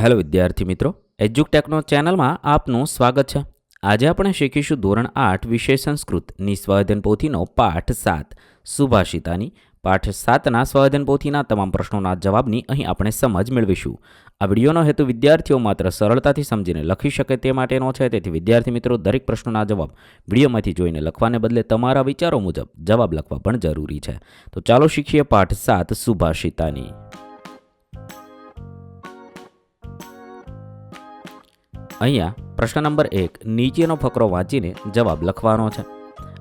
Hello વિદ્યાર્થી મિત્રો એજ્યુકટેકનો ચેનલમાં આપનું સ્વાગત છે. આજે આપણે શીખીશું ધોરણ આઠ વિષય સંસ્કૃતની સ્વાધ્યન પોથીનો પાઠ સાત. સુભાષિતાની પાઠ સાતના સ્વાધન પોથીના તમામ પ્રશ્નોના જવાબની અહીં આપણે સમજ મેળવીશું. આ વિડીયોનો હેતુ વિદ્યાર્થીઓ માત્ર સરળતાથી સમજીને લખી શકે તે માટેનો છે, તેથી વિદ્યાર્થી મિત્રો દરેક પ્રશ્નોના જવાબ વિડીયોમાંથી જોઈને લખવાને બદલે તમારા વિચારો મુજબ જવાબ લખવા પણ જરૂરી છે. તો ચાલો શીખીએ પાઠ સાત સુભાષિતાની. અહીંયા પ્રશ્ન નંબર એક, નીચેનો ફકરો વાંચીને જવાબ લખવાનો છે.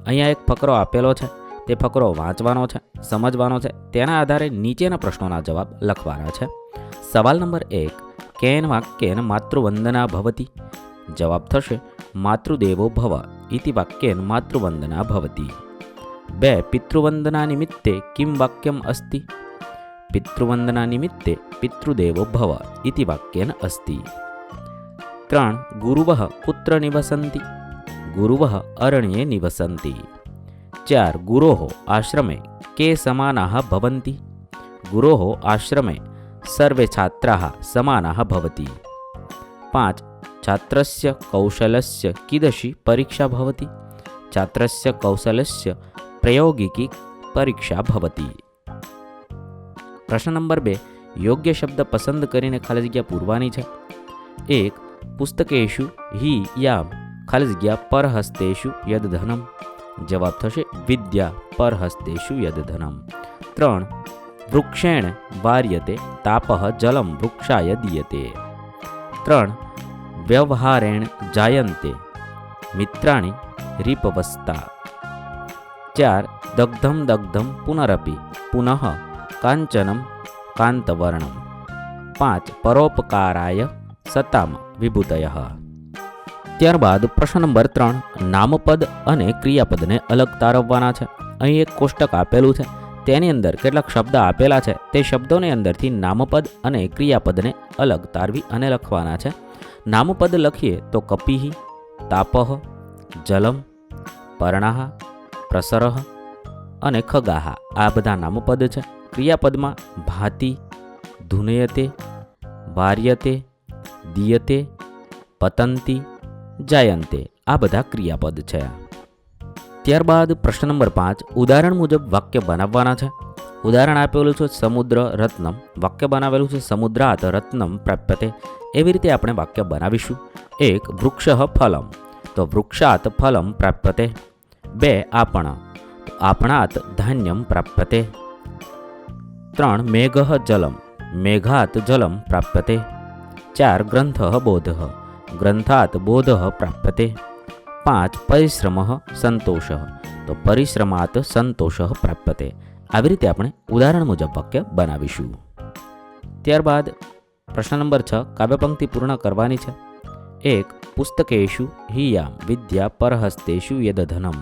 અહીંયા એક ફકરો આપેલો છે, તે ફકરો વાંચવાનો છે, સમજવાનો છે, તેના આધારે નીચેના પ્રશ્નોના જવાબ લખવાના છે. સવાલ નંબર એક, કેન વાક્યેન માતૃવંદના ભવતી? જવાબ થશે, માતૃદેવો ભવ, ઇતિ વાક્યેન માતૃવંદના ભવતી. બે, પિતૃવંદના નિમિત્તે કિમ વાક્યમ અસ્તિ? પિતૃવંદના નિમિત્તે પિતૃદેવો ભવ, ઇતિ વાક્યેન અસ્તિ. ત્રણ ગુરુવઃ પુત્ર નિવસંતિ ગુરુવઃ અરણ્યે નિવસંતિ ચાર ગુરોહ આશ્રમે કે સમાનાહ ભવંતિ ગુરોહ આશ્રમે સર્વે છાત્રાહ સમાનાહ ભવતિ પાંચ છાત્રસ્ય કૌશલસ્ય કીદશી પરીક્ષા ભવતિ છાત્રસ્ય કૌશલસ્ય પ્રયોગિકી પરીક્ષા ભવતિ પ્રશ્ન નંબર બે યોગ્ય શબ્દ પસંદ કરીને ખાલી જગ્યા પૂરવાની છે એક પુસ્તકેશુ હી યામ ખાલી જગ્યા પરહસ્તેષુ યદ ધનમ જવાબ થશે વિદ્યા પરહસ્તેષુ યદ ધનમ ત્રણ, વૃક્ષેણ વાર્યતે તાપઃ જલમ વૃક્ષાય દીયતે। ત્રણ, વ્યવહારેણ જાયંતે મિત્રાણી રીપવસ્તા ચાર, દગ્ધમ દગ્ધમ પુનરપી પુનઃ કાંચનમ કાંતવર્ણમ। પાંચ, પરોપકારાય સતામ। વિભૂતય ત્યારબાદ પ્રશ્ન નંબર ત્રણ, નામપદ અને ક્રિયાપદને અલગ તારવવાના છે. અહીં એક કોષ્ટક આપેલું છે. તેની અંદર કેટલાક શબ્દ આપેલા છે. તે શબ્દોની અંદરથી નામપદ અને ક્રિયાપદને અલગ તારવી અને લખવાના છે. નામપદ લખીએ તો કપિહ, તાપહ, જલમ, પરણાહ, પ્રસરહ અને ખગાહ. આ બધા નામપદ છે. ક્રિયાપદમાં ભાતિ, ધુનયતે, વાર્યતે દીયતે, પતંતી, જાયંતે આ બધા ક્રિયાપદ છે. ત્યારબાદ પ્રશ્ન નંબર પાંચ, ઉદાહરણ મુજબ વાક્ય બનાવવાના છે. ઉદાહરણ આપેલું છે, સમુદ્ર રત્નમ. વાક્ય બનાવેલું છે, સમુદ્રાત રત્નમ પ્રાપ્યતે. એવી રીતે આપણે વાક્ય બનાવીશું. એક, વૃક્ષ ફલમ. તો વૃક્ષાત ફલમ પ્રાપ્યતે. બે, આપણા. આપણાત ધાન્યમ પ્રાપ્યતે. ત્રણ, મેઘ જલમ. મેઘાત જલમ પ્રાપ્યતે. ચાર ગ્રંથ બોધ ગ્રંથાત બોધ પ્રાપ્યતે પાંચ પરિશ્રમ સંતોષ તો પરિશ્રમાત સંતોષ પ્રાપ્યતે આવી રીતે આપણે ઉદાહરણ મુજબ વાક્ય બનાવીશું ત્યારબાદ પ્રશ્ન નંબર છ કાવ્યપંક્તિ પૂર્ણ કરવાની છે એક પુસ્તકેશુ હિયામ વિદ્યા પરહસ્તેશુ યદધનમ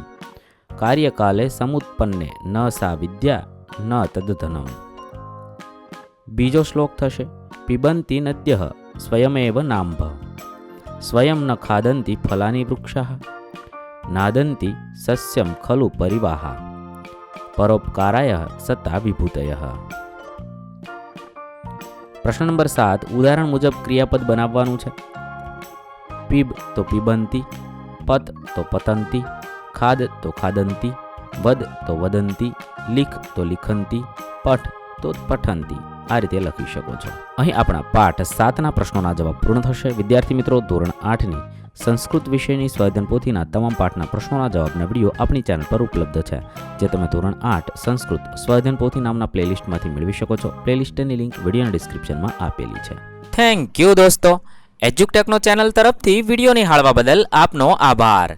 કાર્યકાલે સમુત્પન્ને ન સા વિદ્યા ન તદધનમ બીજો શ્લોક થશે પીબંતી નદ્ય સ્વયમેવ નાંભ સ્વયં ન ખાદંતી ફલાની વૃક્ષા નાદંતી સસ્યમ ખલુ પરિવાહા પરોપકારાય સત્તા વિભૂતય પ્રશ્ન નંબર સાત ઉદાહરણ મુજબ ક્રિયાપદ બનાવવાનું છે પીબ તો પીબંતી પત તો પતંતી ખાદ તો ખાદંતી વદ તો વદંતી લીખ તો લિખંતી પઠ તો પઠનતી આ રીતે લખી શકો છો. અહીં આપણા પાઠ સાતના પ્રશ્નોના જવાબ પૂર્ણ થશે. વિદ્યાર્થી મિત્રો, ધોરણ આઠની સંસ્કૃત વિષયની સ્વાધ્યન પોથીના તમામ પાઠના પ્રશ્નોના જવાબના વીડિયો આપણી ચેનલ પર ઉપલબ્ધ છે, જે તમે ધોરણ આઠ સંસ્કૃત સ્વાધ્યન પોથી નામના પ્લેલિસ્ટમાંથી મેળવી શકો છો. પ્લેલિસ્ટની લિંક વિડીયોના ડિસ્ક્રિપ્શનમાં આપેલી છે. થેન્ક યુ દોસ્તો. એજ્યુકટેકનો ચેનલ તરફથી વીડિયો નિહાળવા બદલ આપનો આભાર.